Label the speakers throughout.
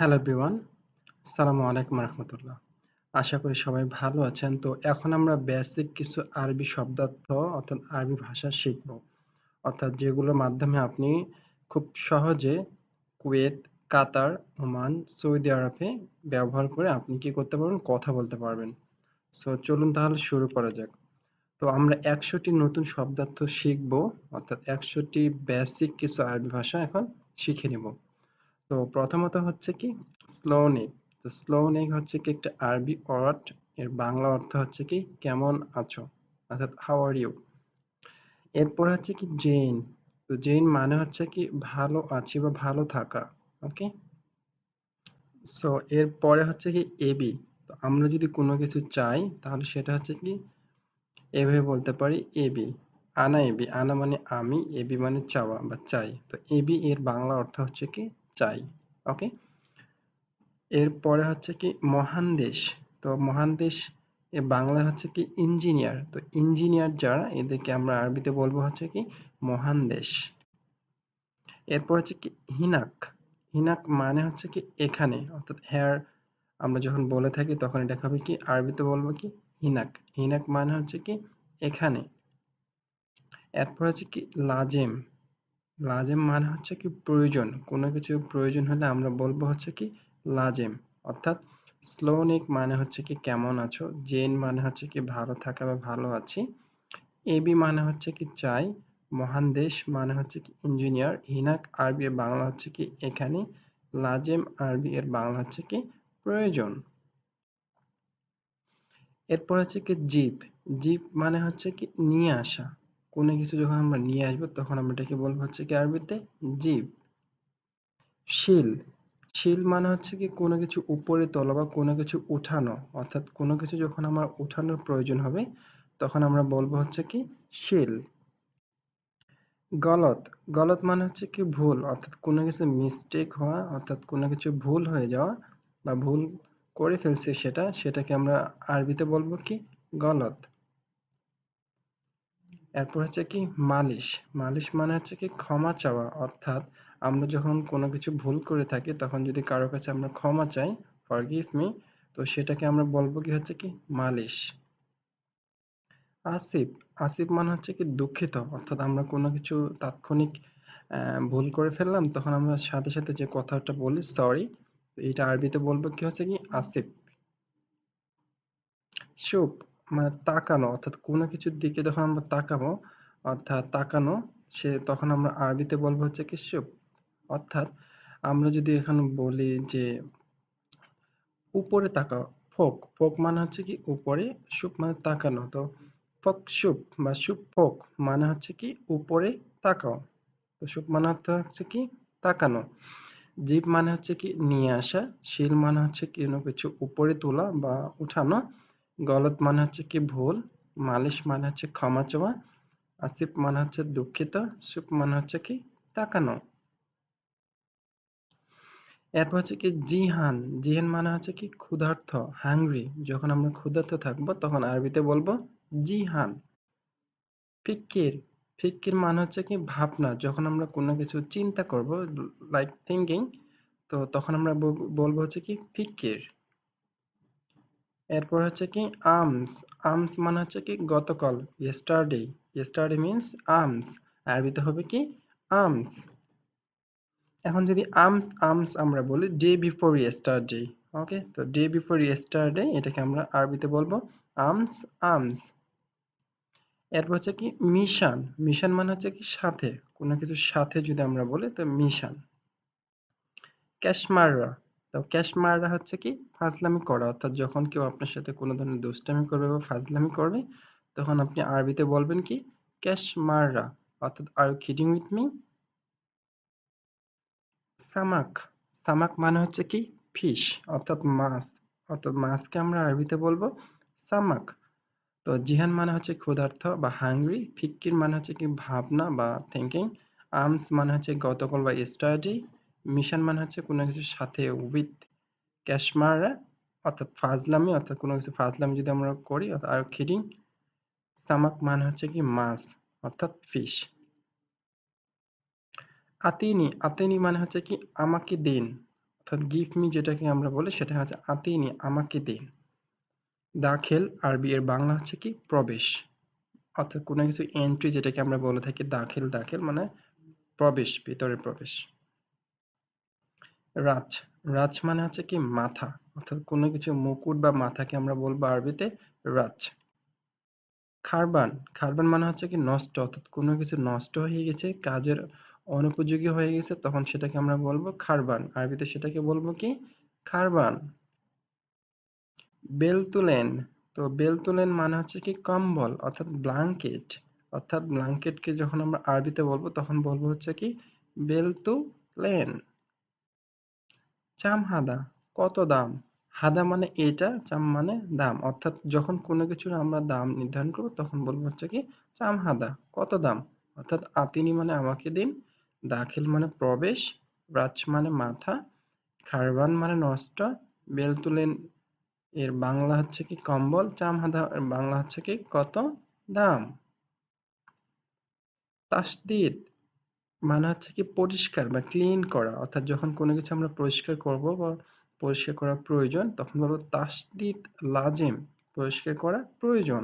Speaker 1: hello বিওয়ান সালামু আলাইকুম রহমতুল্লাহ আশা করি সবাই ভালো আছেন তো এখন আমরা বেসিক কিছু আরবি শব্দার্থ অর্থাৎ আরবি ভাষা শিখব অর্থাৎ যেগুলোর মাধ্যমে আপনি খুব সহজে কুয়েত কাতার ওমান সৌদি আরবে ব্যবহার করে আপনি কি করতে পারবেন কথা বলতে পারবেন সো চলুন তাহলে শুরু করা যাক তো আমরা একশোটি নতুন শব্দার্থ শিখব অর্থাৎ একশোটি বেসিক কিছু আরবি ভাষা এখন শিখে নেব তো প্রথমত হচ্ছে কি স্লো নেক তো স্লো নেক হচ্ছে কি একটা আরবি ওয়ার্ড এর বাংলা অর্থ হচ্ছে কি কেমন আছো অর্থাৎ হাউ আর ইউ এরপর হচ্ছে কি জেন তো জেন মানে হচ্ছে কি ভালো আছি বা ভালো থাকা ওকে সো এরপরে হচ্ছে কি এবি তো আমরা যদি কোনো কিছু চাই তাহলে সেটা হচ্ছে কি এভাবে বলতে পারি এবি আনা এবি আনা মানে আমি এবি মানে চাওয়া বা চাই তো এবি এর বাংলা অর্থ হচ্ছে কি চাই ওকে এরপরে হচ্ছে কি মহান দেশ তো মহান দেশ এ বাংলা হচ্ছে কি ইঞ্জিনিয়ার তো ইঞ্জিনিয়ার যারা এদেরকে আমরা আরবিতে বলবো হচ্ছে কি মহান দেশ এরপর হচ্ছে কি হিনাক হিনাক মানে হচ্ছে কি এখানে অর্থাৎ হেয়ার আমরা যখন বলে থাকি তখন এটা হবে কি আরবিতে বলবো কি হিনাক হিনাক মানে হচ্ছে কি এখানে এরপর হচ্ছে কি লাজেম লাজেম মানে হচ্ছে কি প্রয়োজন কোনো কিছু প্রয়োজন হলে আমরা বলবো হচ্ছে কি লাজেম অর্থাৎ স্লোনিক মানে হচ্ছে কি কেমন আছো জেন মানে হচ্ছে কি ভালো থাকা বা ভালো আছি এবি মানে হচ্ছে কি চাই মহান দেশ মানে হচ্ছে কি ইঞ্জিনিয়ার হিনাক আরবি এর বাংলা হচ্ছে কি এখানে লাজেম আরবি এর বাংলা হচ্ছে কি প্রয়োজন এরপর হচ্ছে কি জিপ জিপ মানে হচ্ছে কি নিয়ে আসা কোনো কিছু যখন আমরা নিয়ে আসবো তখন আমরা এটাকে বলবো হচ্ছে কি আরবিতে জীব শিল শিল মানে হচ্ছে কি কোনো কিছু উপরে তোলা বা কোনো কিছু উঠানো অর্থাৎ কোনো কিছু যখন আমার উঠানোর প্রয়োজন হবে তখন আমরা বলবো হচ্ছে কি শিল গলত গলত মানে হচ্ছে কি ভুল অর্থাৎ কোনো কিছু মিস্টেক হওয়া অর্থাৎ কোনো কিছু ভুল হয়ে যাওয়া বা ভুল করে ফেলছে সেটা সেটাকে আমরা আরবিতে বলবো কি গলত এরপর হচ্ছে কি মালিশ মালিশ মানে হচ্ছে কি ক্ষমা চাওয়া অর্থাৎ আমরা যখন কোনো কিছু ভুল করে থাকি তখন যদি কারো কাছে আমরা ক্ষমা চাই ফর গিভ মি তো সেটাকে আমরা বলবো কি হচ্ছে কি মালিশ আসিফ আসিফ মানে হচ্ছে কি দুঃখিত অর্থাৎ আমরা কোনো কিছু তাৎক্ষণিক ভুল করে ফেললাম তখন আমরা সাথে সাথে যে কথাটা বলি সরি এটা আরবিতে বলবো কি হচ্ছে কি আসিফ শুভ মানে তাকানো অর্থাৎ কোনো কিছুর দিকে যখন আমরা তাকাবো অর্থাৎ তাকানো সে তখন আমরা আরবিতে বলবো হচ্ছে কি চুপ অর্থাৎ আমরা যদি এখন বলি যে উপরে তাকাও ফোক ফোক মানে হচ্ছে কি উপরে সুপ মানে তাকানো তো ফোক সুপ বা সুপ ফোক মানে হচ্ছে কি উপরে তাকাও তো সুপ মানে হচ্ছে কি তাকানো জীব মানে হচ্ছে কি নিয়ে আসা শিল মানে হচ্ছে কোনো কিছু উপরে তোলা বা উঠানো গলত মানে হচ্ছে কি ভুল মালিশ মানে হচ্ছে ক্ষমা চাওয়া আসিফ মানে হচ্ছে দুঃখিত সুখ মানে হচ্ছে কি তাকানো এরপর হচ্ছে কি জিহান জিহান মানে হচ্ছে কি ক্ষুধার্থ হাংরি যখন আমরা ক্ষুধার্থ থাকবো তখন আরবিতে বলবো জিহান ফিকির ফিকির মানে হচ্ছে কি ভাবনা যখন আমরা কোনো কিছু চিন্তা করব লাইক থিঙ্কিং তো তখন আমরা বলবো হচ্ছে কি ফিকির এরপর হচ্ছে কি আমস আমস মানে হচ্ছে কি গতকাল ইয়েস্টারডে ইয়েস্টারডে মিনস আমস আরবিতে হবে কি আমস এখন যদি আমস আমস আমরা বলি ডে বিফোর ইয়েস্টারডে ওকে তো ডে বিফোর ইয়েস্টারডে এটাকে আমরা আরবিতে বলবো আমস আমস এরপর হচ্ছে কি মিশন মিশন মানে হচ্ছে কি সাথে কোনো কিছুর সাথে যদি আমরা বলি তো মিশন ক্যাশমাররা তো ক্যাশ মারা হচ্ছে কি ফাজলামি করা অর্থাৎ যখন কেউ আপনার সাথে কোনো ধরনের দুষ্টামি করবে বা ফাজলামি করবে তখন আপনি আরবিতে বলবেন কি ক্যাশ মাররা অর্থাৎ আর কিডিং উইথ মি সামাক সামাক মানে হচ্ছে কি ফিশ অর্থাৎ মাছ অর্থাৎ মাছকে আমরা আরবিতে বলবো সামাক তো জিহান মানে হচ্ছে ক্ষুধার্থ বা হাঙ্গরি ফিক্কির মানে হচ্ছে কি ভাবনা বা থিঙ্কিং আর্মস মানে হচ্ছে গতকাল বা স্টাডি মিশন মানে হচ্ছে কোনো কিছুর সাথে উইথ ক্যাশমার অর্থাৎ ফাজলামি অর্থাৎ কোনো কিছু ফাজলামি যদি আমরা করি অর্থাৎ আর খিডিং সামাক মানে হচ্ছে কি মাছ অর্থাৎ ফিশ আতিনি আতিনি মানে হচ্ছে কি আমাকে দিন অর্থাৎ গিফট মি যেটাকে আমরা বলি সেটা হচ্ছে আতিনি আমাকে দিন দাখেল আরবি এর বাংলা হচ্ছে কি প্রবেশ অর্থাৎ কোনো কিছু এন্ট্রি যেটাকে আমরা বলে থাকি দাখিল দাখেল মানে প্রবেশ ভিতরে প্রবেশ রাজ রাজ মানে হচ্ছে কি মাথা অর্থাৎ কোনো কিছু মুকুট বা মাথাকে আমরা বলবো আরবিতে রাজ খারবান খারবান মানে হচ্ছে কি নষ্ট অর্থাৎ কোনো কিছু নষ্ট হয়ে গেছে কাজের অনুপযোগী হয়ে গেছে তখন সেটাকে আমরা বলবো খারবান আরবিতে সেটাকে বলবো কি খারবান বেলতুলেন তো বেলতুলেন মানে হচ্ছে কি কম্বল অর্থাৎ ব্লাঙ্কেট অর্থাৎ ব্লাঙ্কেটকে যখন আমরা আরবিতে বলবো তখন বলবো হচ্ছে কি বেলতুলেন চাম হাদা কত দাম হাদা মানে এটা চাম মানে দাম অর্থাৎ যখন কোনো কিছুর আমরা দাম নির্ধারণ করব তখন বলবো হচ্ছে কি চাম হাদা কত দাম অর্থাৎ আতিনি মানে আমাকে দিন দাখিল মানে প্রবেশ রাজ মানে মাথা খারবান মানে নষ্ট বেলতুলেন এর বাংলা হচ্ছে কি কম্বল চাম হাদা বাংলা হচ্ছে কি কত দাম তাসদিদ মানে হচ্ছে কি পরিষ্কার বা ক্লিন করা অর্থাৎ যখন কোনো কিছু আমরা পরিষ্কার করব বা পরিষ্কার করা প্রয়োজন তখন বলবো তাসদিদ লাজেম পরিষ্কার করা প্রয়োজন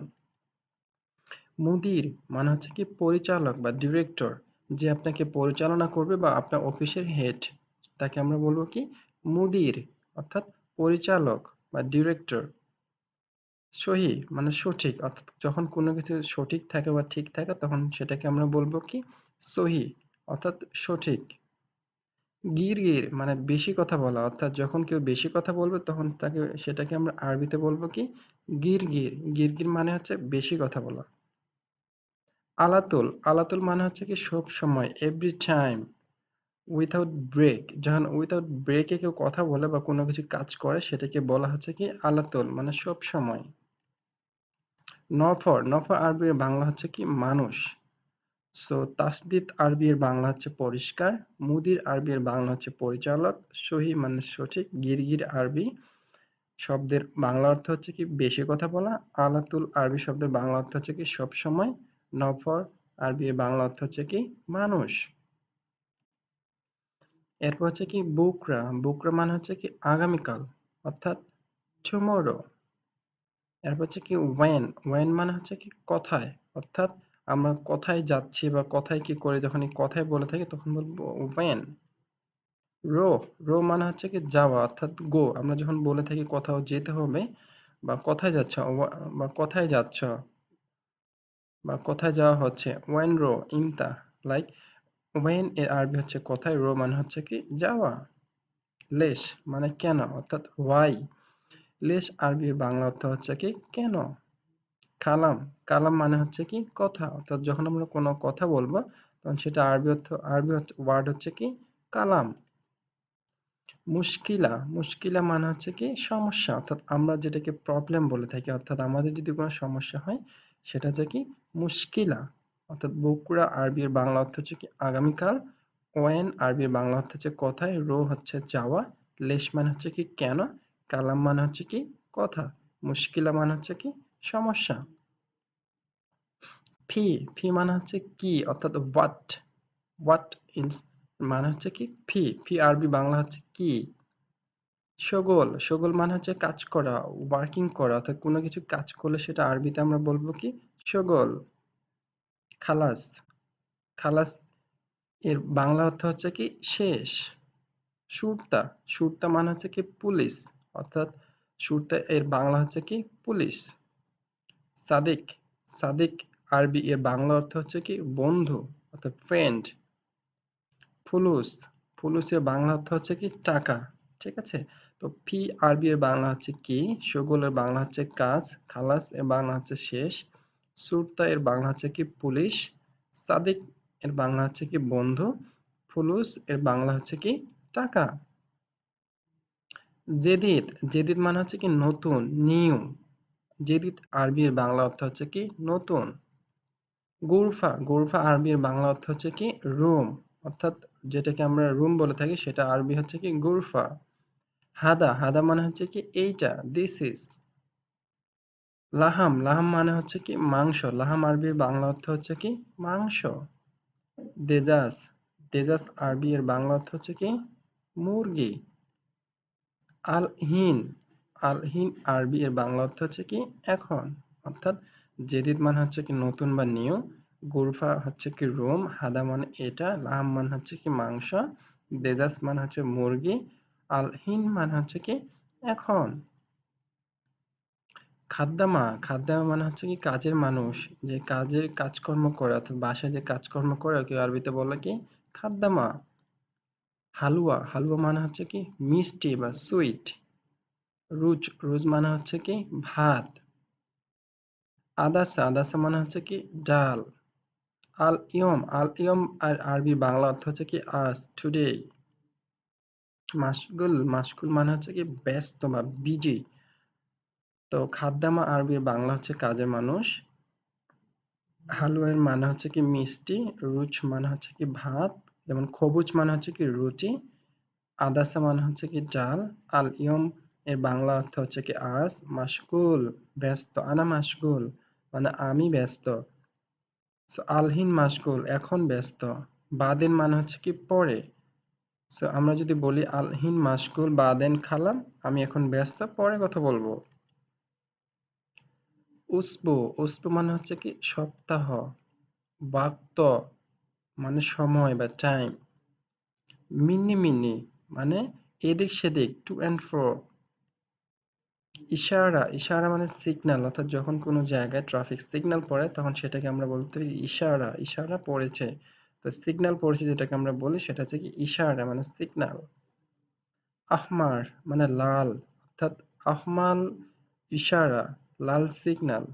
Speaker 1: মুদির মানে হচ্ছে কি পরিচালক বা ডিরেক্টর যে আপনাকে পরিচালনা করবে বা আপনার অফিসের হেড তাকে আমরা বলবো কি মুদির অর্থাৎ পরিচালক বা ডিরেক্টর সহি মানে সঠিক অর্থাৎ যখন কোনো কিছু সঠিক থাকে বা ঠিক থাকে তখন সেটাকে আমরা বলবো কি সহি অর্থাৎ সঠিক গির গির মানে বেশি কথা বলা অর্থাৎ যখন কেউ বেশি কথা বলবে তখন তাকে সেটাকে আমরা আরবিতে বলবো কি গির গির গির গির মানে হচ্ছে বেশি কথা বলা আলাতুল আলাতুল মানে হচ্ছে কি সব সময় এভরি টাইম উইথাউট ব্রেক যখন উইথাউট ব্রেকে কেউ কথা বলে বা কোনো কিছু কাজ করে সেটাকে বলা হচ্ছে কি আলাতুল মানে সব সময় নফর নফর আরবির বাংলা হচ্ছে কি মানুষ সো তাসদিদ আরবির বাংলা হচ্ছে পরিষ্কার মুদির আরবির বাংলা হচ্ছে পরিচালক সহি মানে সঠিক গিরগির আরবি শব্দের বাংলা অর্থ হচ্ছে কি বেশি কথা বলা আলাতুল আরবি শব্দের বাংলা অর্থ হচ্ছে কি সব সময় নফর আরবি বাংলা অর্থ হচ্ছে কি মানুষ এরপর হচ্ছে কি বুকরা বুকরা মানে হচ্ছে কি আগামীকাল অর্থাৎ টুমোরো এরপর হচ্ছে কি ওয়েন ওয়েন মানে হচ্ছে কি কথায় অর্থাৎ আমরা কোথায় যাচ্ছি বা কোথায় কি করে যখন এই কথায় বলে থাকি তখন বলবো ওয়েন রো রো মানে হচ্ছে কি যাওয়া অর্থাৎ গো আমরা যখন বলে থাকি কোথাও যেতে হবে বা কোথায় যাচ্ছ বা কোথায় যাচ্ছ বা কোথায় যাওয়া হচ্ছে ওয়েন রো ইনতা লাইক ওয়েন এর আরবি হচ্ছে কোথায় রো মানে হচ্ছে কি যাওয়া লেশ মানে কেন অর্থাৎ ওয়াই লেশ আরবি বাংলা অর্থ হচ্ছে কি কেন কালাম কালাম মানে হচ্ছে কি কথা অর্থাৎ যখন আমরা কোনো কথা বলবো তখন সেটা আরবি অর্থ আরবি ওয়ার্ড হচ্ছে কি কালাম মুশকিলা মুশকিলা মানে হচ্ছে কি সমস্যা অর্থাৎ আমরা যেটাকে প্রবলেম বলে থাকি অর্থাৎ আমাদের যদি কোনো সমস্যা হয় সেটা হচ্ছে কি মুশকিলা অর্থাৎ বকুড়া আরবির বাংলা অর্থ হচ্ছে কি আগামীকাল ওয়েন আরবির বাংলা অর্থ হচ্ছে কথায় রো হচ্ছে যাওয়া লেশ মানে হচ্ছে কি কেন কালাম মানে হচ্ছে কি কথা মুশকিলা মানে হচ্ছে কি সমস্যা ফি ফি মানে হচ্ছে কি অর্থাৎ হোয়াট হোয়াট ইনস মানে হচ্ছে কি ফি ফি আরবি বাংলা হচ্ছে কি সগোল সগোল মানে হচ্ছে কাজ করা ওয়ার্কিং করা অর্থাৎ কোনো কিছু কাজ করলে সেটা আরবিতে আমরা বলবো কি সগোল খালাস খালাস এর বাংলা অর্থ হচ্ছে কি শেষ সুরতা সুরতা মানে হচ্ছে কি পুলিশ অর্থাৎ সুরতা এর বাংলা হচ্ছে কি পুলিশ সাদিক সাদিক আরবি এর বাংলা অর্থ হচ্ছে কি বন্ধু অর্থাৎ ফ্রেন্ড ফুলুস ফুলুসের বাংলা অর্থ হচ্ছে কি টাকা ঠিক আছে তো ফি আরবি এর বাংলা হচ্ছে কি শগুলের বাংলা হচ্ছে কাজ খালাস এর বাংলা হচ্ছে শেষ সুরতা এর বাংলা হচ্ছে কি পুলিশ সাদিক এর বাংলা হচ্ছে কি বন্ধু ফুলুস এর বাংলা হচ্ছে কি টাকা জেদিত জেদিত মানে হচ্ছে কি নতুন নিউ জেদিদ আরবির বাংলা অর্থ হচ্ছে কি নতুন গোরফা গোরফা আরবির বাংলা অর্থ হচ্ছে কি রুম অর্থাৎ যেটাকে আমরা রুম বলে থাকি সেটা আরবি হচ্ছে কি গোরফা হাদা হাদা মানে হচ্ছে কি এইটা দিস ইজ লাহাম লাহাম মানে হচ্ছে কি মাংস লাহাম আরবির বাংলা অর্থ হচ্ছে কি মাংস দেজাস দেজাস আরবি এর বাংলা অর্থ হচ্ছে কি মুরগি আল হিন আলহিন আরবি এর বাংলা অর্থ হচ্ছে কি এখন অর্থাৎ জেদিদ মানে হচ্ছে কি নতুন বা নিউ গুরফা হচ্ছে কি রোম হাদা মানে এটা লাহাম মানে হচ্ছে কি মাংস দেজাস মানে হচ্ছে মুরগি আলহিন মানে হচ্ছে কি এখন খাদ্যামা খাদ্যামা মানে হচ্ছে কি কাজের মানুষ যে কাজের কাজকর্ম করে অর্থাৎ বাসায় যে কাজকর্ম করে কেউ আরবিতে বলে কি খাদ্যামা হালুয়া হালুয়া মানে হচ্ছে কি মিষ্টি বা সুইট রুজ রুজ মানে হচ্ছে কি ভাত আদাসা আদাসা মানে হচ্ছে কি ডাল আল ইয়ম আল ইয়ম আর আরবি বাংলা অর্থ হচ্ছে কি আজ টুডে মাসগুল মাসগুল মানে হচ্ছে কি ব্যস্ত বা বিজি তো খাদ্যামা আরবি বাংলা হচ্ছে কাজের মানুষ হালুয়ের মানে হচ্ছে কি মিষ্টি রুচ মানে হচ্ছে কি ভাত যেমন খবুজ মানে হচ্ছে কি রুটি আদাসা মানে হচ্ছে কি ডাল আল ইয়ম এর বাংলা অর্থ হচ্ছে কি আজ মাসকুল ব্যস্ত আনা মাসকুল মানে আমি ব্যস্ত আলহীন আলহিন মাসকুল এখন ব্যস্ত বাদেন মানে হচ্ছে কি পরে সো আমরা যদি বলি আলহীন মাসকুল বাদেন খালাম আমি এখন ব্যস্ত পরে কথা বলবো উসবু উসবু মানে হচ্ছে কি সপ্তাহ বাক্ত মানে সময় বা টাইম মিনি মিনি মানে এদিক সেদিক টু অ্যান্ড ফ্রো ইশারা ইশারা মানে সিগনাল অর্থাৎ যখন কোনো জায়গায় ট্রাফিক সিগনাল পড়ে তখন সেটাকে আমরা বলতে পারি ইশারা ইশারা পড়েছে তো সিগনাল পড়েছে যেটাকে আমরা বলি সেটা হচ্ছে কি ইশারা মানে সিগনাল আহমার মানে লাল অর্থাৎ আহমাল ইশারা লাল সিগনাল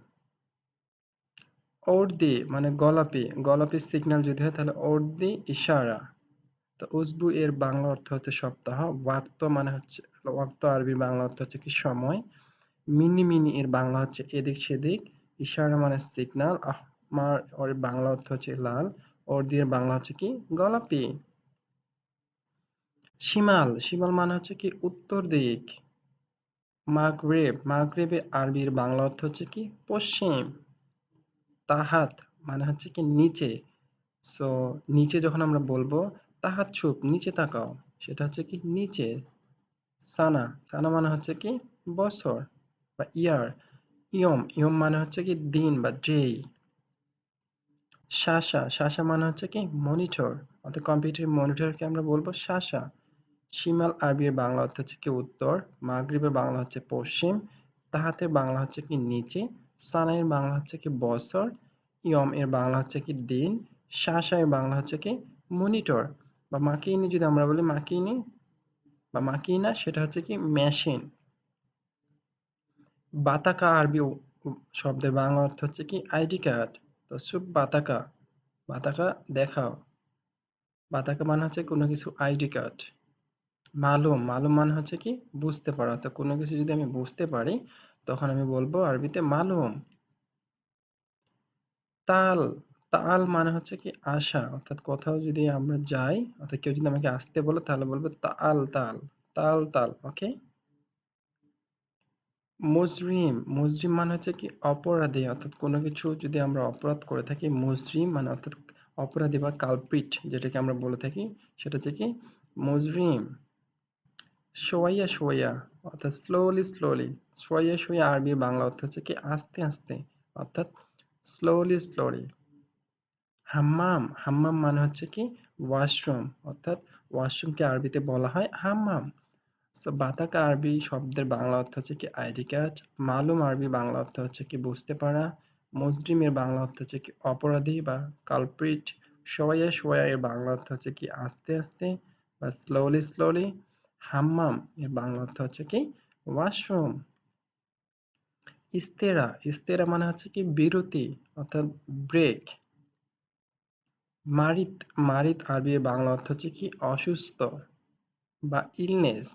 Speaker 1: ওর্দি মানে গলাপি গলাপি সিগনাল যদি হয় তাহলে ওর্দি ইশারা তো উজবু এর বাংলা অর্থ হচ্ছে সপ্তাহ ওয়াক্ত মানে হচ্ছে অর্থ আরবি বাংলা অর্থ হচ্ছে কি সময় মিনি মিনি এর বাংলা হচ্ছে এদিক সেদিক ইশারা মানে সিগনাল আহমার ওর বাংলা অর্থ হচ্ছে লাল ওর দিয়ে বাংলা হচ্ছে কি গোলাপি সিমাল সিমাল মানে হচ্ছে কি উত্তর দিক মাগরেব মাগরেবের আরবির বাংলা অর্থ হচ্ছে কি পশ্চিম তাহাত মানে হচ্ছে কি নিচে সো নিচে যখন আমরা বলবো তাহাত ছুপ নিচে তাকাও সেটা হচ্ছে কি নিচে সানা সানা মানে হচ্ছে কি বছর বা ইয়ার ইয়ম ইয়ম মানে হচ্ছে কি দিন বা ডেই শাসা শাসা মানে হচ্ছে কি মনিটর অর্থাৎ কম্পিউটারের মনিটরকে আমরা বলবো শাসা সিমাল আরবির বাংলা অর্থ হচ্ছে কি উত্তর মাগরীবের বাংলা হচ্ছে পশ্চিম তাহাতে বাংলা হচ্ছে কি নিচে সানাইয়ের বাংলা হচ্ছে কি বছর ইয়ম এর বাংলা হচ্ছে কি দিন শাসা এর বাংলা হচ্ছে কি মনিটর বা মাকিনি যদি আমরা বলি মাকিনি বা মাকিনা সেটা হচ্ছে কি মেশিন বাতাকা আরবি শব্দের বাংলা অর্থ হচ্ছে কি আইডি কার্ড তো সুপ বাতাকা বাতাকা দেখাও বাতাকা মানে হচ্ছে কোনো কিছু আইডি কার্ড মালুম মালুম মানে হচ্ছে কি বুঝতে পারা তো কোনো কিছু যদি আমি বুঝতে পারি তখন আমি বলবো আরবিতে মালুম তাল তাল মানে হচ্ছে কি আসা অর্থাৎ কোথাও যদি আমরা যাই অর্থাৎ কেউ যদি আমাকে আসতে বলে তাহলে বলবে তাল তাল তাল তাল ওকে মুজরিম মুজরিম মানে হচ্ছে কি অপরাধী অর্থাৎ কোনো কিছু যদি আমরা অপরাধ করে থাকি মুজরিম মানে অর্থাৎ অপরাধী বা কালপিট যেটাকে আমরা বলে থাকি সেটা হচ্ছে কি মুজরিম সোয়াইয়া সোয়াইয়া অর্থাৎ স্লোলি স্লোলি সোয়াইয়া সোয়া আরবি বাংলা অর্থ হচ্ছে কি আস্তে আস্তে অর্থাৎ স্লোলি স্লোলি হাম্মাম হাম্মাম মানে হচ্ছে কি ওয়াশরুম অর্থাৎ ওয়াশরুমকে আরবিতে বলা হয় হাম্মাম সো বাতাকা আরবি শব্দের বাংলা অর্থ হচ্ছে কি আইডি কার্ড মালুম আরবি বাংলা অর্থ হচ্ছে কি বুঝতে পারা মজরিমের বাংলা অর্থ হচ্ছে কি অপরাধী বা কালপ্রিট সোয়া সোয়া এর বাংলা অর্থ হচ্ছে কি আস্তে আস্তে বা স্লোলি স্লোলি হাম্মাম এর বাংলা অর্থ হচ্ছে কি ওয়াশরুম ইস্তেরা ইস্তেরা মানে হচ্ছে কি বিরতি অর্থাৎ ব্রেক মারিত মারিত আরবি বাংলা অর্থ হচ্ছে কি অসুস্থ বা ইলনেস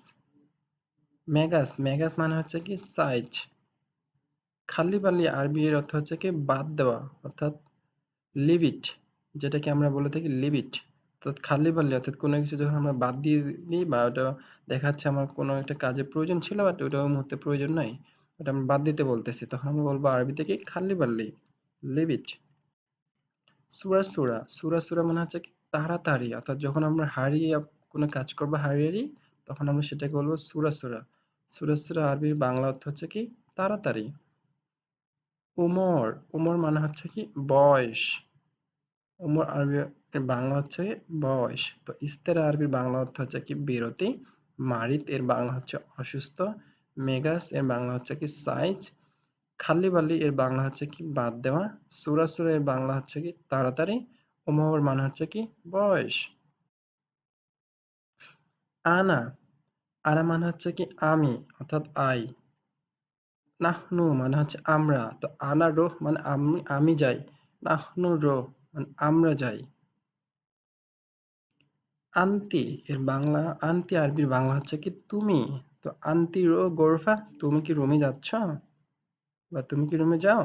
Speaker 1: ম্যাগাস ম্যাগাস মানে হচ্ছে কি সাইজ খালি বালি আরবি এর অর্থ হচ্ছে কি বাদ দেওয়া অর্থাৎ লিভিট যেটাকে আমরা বলে থাকি লিভিট অর্থাৎ খালি বালি অর্থাৎ কোনো কিছু যখন আমরা বাদ দিয়ে দিই বা ওটা দেখাচ্ছে আমার কোনো একটা কাজে প্রয়োজন ছিল বাট ওটা মুহূর্তে প্রয়োজন নাই ওটা আমি বাদ দিতে বলতেছি তখন আমরা বলবো আরবিতে কি খালি বাল্লি লিভিট সুরা সুরা সুরা সুরা মানে হচ্ছে তাড়াতাড়ি অর্থাৎ যখন আমরা হারিয়ে কোনো কাজ করবো হারিয়ে তখন আমরা সেটাকে বলবো সুরা সুরা সুরা সুরা আরবি বাংলা অর্থ হচ্ছে কি তাড়াতাড়ি উমর উমর মানে হচ্ছে কি বয়স উমর আরবি বাংলা হচ্ছে বয়স তো ইস্তেরা আরবির বাংলা অর্থ হচ্ছে কি বিরতি মারিত এর বাংলা হচ্ছে অসুস্থ মেগাস এর বাংলা হচ্ছে কি সাইজ খাল্লি বাল্লি এর বাংলা হচ্ছে কি বাদ দেওয়া সুরা সুরা এর বাংলা হচ্ছে কি তাড়াতাড়ি ওমাহর মানে হচ্ছে কি বয়স আনা আনা মানে হচ্ছে কি আমি অর্থাৎ আই নাহনু মানে হচ্ছে আমরা তো আনা রোহ মানে আমি আমি যাই নাহনু রোহ মানে আমরা যাই আন্তি এর বাংলা আন্তি আরবির বাংলা হচ্ছে কি তুমি তো আন্তি রো গোরফা তুমি কি রুমে যাচ্ছ বা তুমি কি রুমে যাও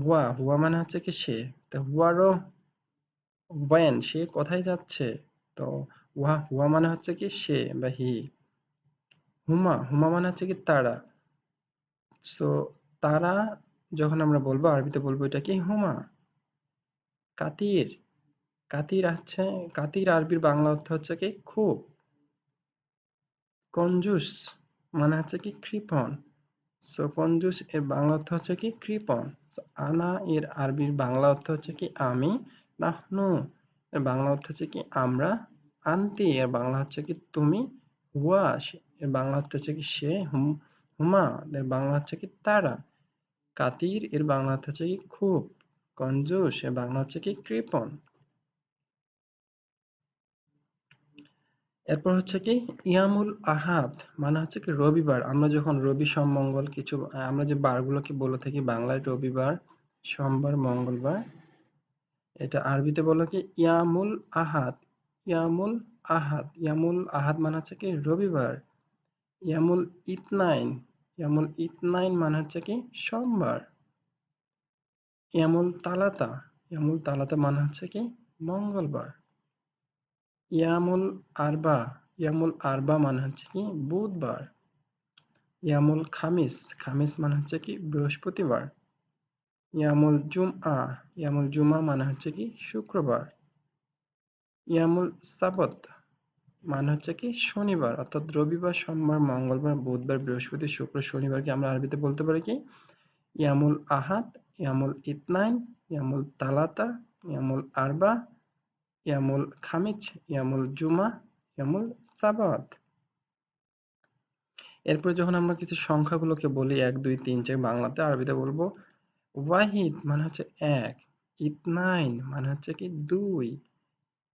Speaker 1: হুয়া হুয়া মানে হচ্ছে কি সে তো হুয়ারও ওয়েন সে কোথায় যাচ্ছে তো হুয়া হুয়া মানে হচ্ছে কি সে বা হি হুমা হুমা মানে হচ্ছে কি তারা সো তারা যখন আমরা বলবো আরবিতে বলবো এটা কি হুমা কাতির কাতির আছে কাতির আরবির বাংলা অর্থ হচ্ছে কি খুব কঞ্জুস মানে হচ্ছে কি কৃপণ সো কঞ্জুস এর বাংলা অর্থ হচ্ছে কি কৃপন আনা এর আরবির বাংলা অর্থ হচ্ছে কি আমি নাহনু এর বাংলা অর্থ হচ্ছে কি আমরা আন্তি এর বাংলা হচ্ছে কি তুমি হুয়া এর বাংলা অর্থ হচ্ছে কি সে হুমা এর বাংলা হচ্ছে কি তারা কাতির এর বাংলা অর্থ হচ্ছে কি খুব কঞ্জুস এর বাংলা হচ্ছে কি কৃপন এরপর হচ্ছে কি ইয়ামুল আহাদ মানে হচ্ছে কি রবিবার আমরা যখন রবি সমঙ্গল কিছু আমরা যে বারগুলোকে বলে থাকি বাংলায় রবিবার সোমবার মঙ্গলবার এটা আরবিতে বলে কি ইয়ামুল আহাদ ইয়ামুল আহাদ ইয়ামুল আহাদ মানে হচ্ছে কি রবিবার ইয়ামুল ইতনাইন ইয়ামুল ইতনাইন মানে হচ্ছে কি সোমবার ইয়ামুল তালাতা ইয়ামুল তালাতা মানে হচ্ছে কি মঙ্গলবার ইয়ামুল আরবা ইয়ামুল আরবা মানে হচ্ছে কি বুধবার ইয়ামুল খামিস খামিস মানে হচ্ছে কি বৃহস্পতিবার ইয়ামুল জুম আ ইয়ামুল জুমা মানে হচ্ছে কি শুক্রবার ইয়ামুল সাবত মানে হচ্ছে কি শনিবার অর্থাৎ রবিবার সোমবার মঙ্গলবার বুধবার বৃহস্পতি শুক্র শনিবার কি আমরা আরবিতে বলতে পারি কি ইয়ামুল আহাত ইয়ামুল ইতনাইন ইয়ামুল তালাতা ইয়ামুল আরবা ইয়ামুল খামিজ ইয়ামুল জুমা ইয়ামুল সাবাত এরপরে যখন আমরা কিছু সংখ্যাগুলোকে বলি এক দুই তিন চার বাংলাতে আরবিতে বলবো ওয়াহিদ মানে হচ্ছে এক ইতনাইন মানে হচ্ছে কি দুই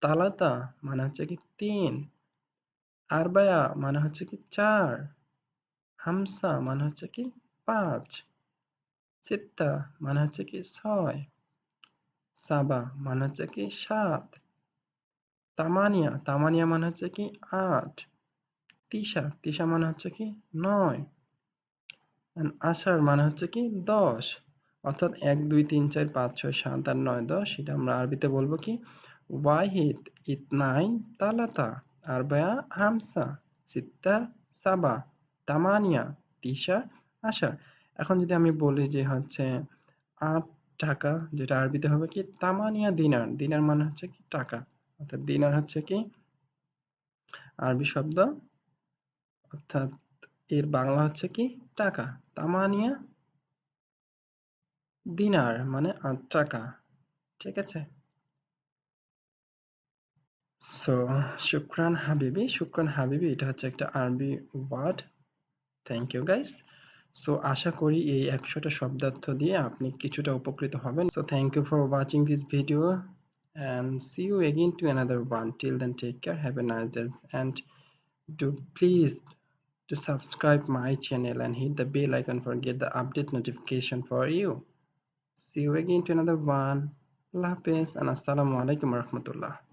Speaker 1: তালাতা মানে হচ্ছে কি তিন আরবায়া মানে হচ্ছে কি চার হামসা মানে হচ্ছে কি পাঁচ সিত্তা মানে হচ্ছে কি ছয় সাবা মানে হচ্ছে কি সাত তামানিয়া তামানিয়া মানে হচ্ছে কি আট তিসা তিসা মানে হচ্ছে কি নয় আষাঢ় মানে হচ্ছে কি দশ অর্থাৎ এক দুই তিন চার পাঁচ ছয় সাত আট নয় দশ এটা আমরা আরবিতে বলবো কি ওয়াহিদ নাই তালাতা আর বয়া হামসা সিত্তা সাবা তামানিয়া তিসা আষাঢ় এখন যদি আমি বলি যে হচ্ছে আট টাকা যেটা আরবিতে হবে কি তামানিয়া দিনার দিনার মানে হচ্ছে কি টাকা অর্থাৎ দিনার হচ্ছে কি আরবি শব্দ অর্থাৎ এর বাংলা হচ্ছে কি টাকা তামানিয়া দিনার মানে টাকা ঠিক আছে সো শুক্রান হাবিবি শুক্রান হাবিবি এটা হচ্ছে একটা আরবি word thank you guys so আশা করি এই একশোটা শব্দার্থ দিয়ে আপনি কিছুটা উপকৃত হবেন so thank you for watching this video and see you again to another one till then take care have a nice day and do please to subscribe my channel and hit the bell icon for get the update notification for you see you again to another one Allah Hafiz and Assalamu Alaikum Warahmatullah